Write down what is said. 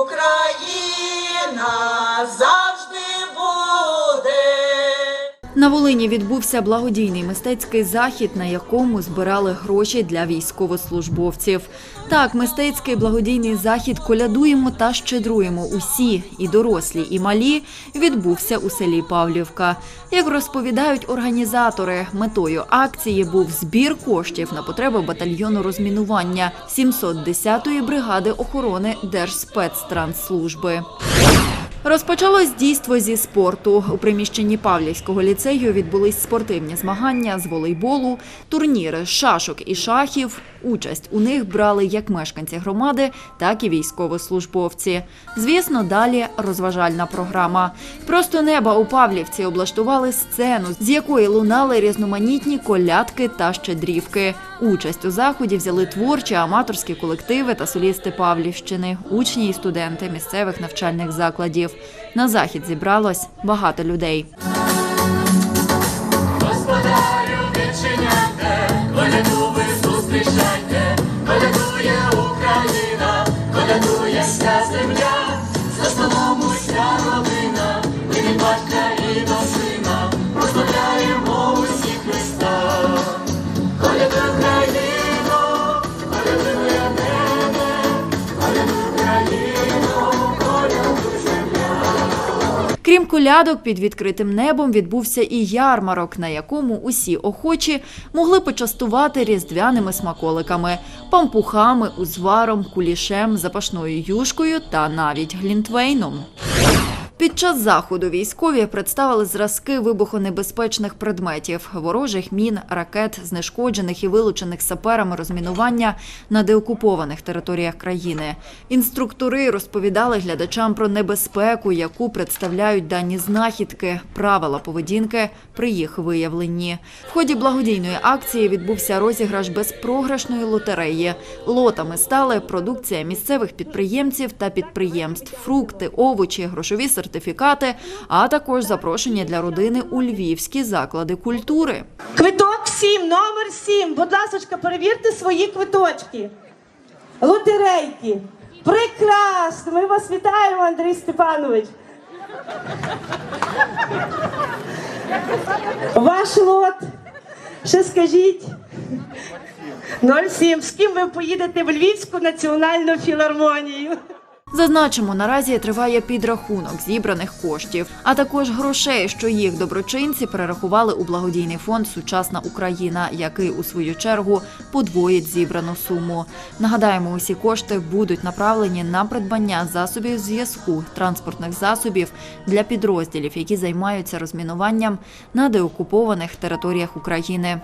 Україна за. На Волині відбувся благодійний мистецький захід, на якому збирали гроші для військовослужбовців. Так, мистецький благодійний захід колядуємо та щедруємо усі, і дорослі, і малі, відбувся у селі Павлівка. Як розповідають організатори, метою акції був збір коштів на потреби батальйону розмінування 710-ї бригади охорони Держспецтрансслужби. Розпочалось дійство зі спорту. У приміщенні Павлівського ліцею відбулись спортивні змагання з волейболу, турніри шашок і шахів. Участь у них брали як мешканці громади, так і військовослужбовці. Звісно, далі розважальна програма. Просто неба у Павлівці облаштували сцену, з якої лунали різноманітні колядки та щедрівки. Участь у заході взяли творчі аматорські колективи та солісти Павлівщини, учні і студенти місцевих навчальних закладів. На захід зібралось багато людей. Крім колядок, під відкритим небом відбувся і ярмарок, на якому усі охочі могли почастувати різдвяними смаколиками, пампухами, узваром, кулішем, запашною юшкою та навіть глінтвейном. Під час заходу військові представили зразки вибухонебезпечних предметів, ворожих мін, ракет, знешкоджених і вилучених саперами розмінування на деокупованих територіях країни. Інструктори розповідали глядачам про небезпеку, яку представляють дані знахідки, правила поведінки при їх виявленні. В ході благодійної акції відбувся розіграш безпрограшної лотереї. Лотами стали продукція місцевих підприємців та підприємств, фрукти, овочі, грошові сертифікати, а також запрошення для родини у львівські заклади культури. Квиток 7, номер 7. Будь ласка, перевірте свої квиточки. Лотерейки. Прекрасно! Ми вас вітаємо, Андрій Степанович. Ваш лот. Ще скажіть. 07. З ким ви поїдете в Львівську національну філармонію? Зазначимо, наразі триває підрахунок зібраних коштів, а також грошей, що їх доброчинці перерахували у благодійний фонд Сучасна Україна, який у свою чергу подвоїть зібрану суму. Нагадаємо, усі кошти будуть направлені на придбання засобів зв'язку, транспортних засобів для підрозділів, які займаються розмінуванням на деокупованих територіях України.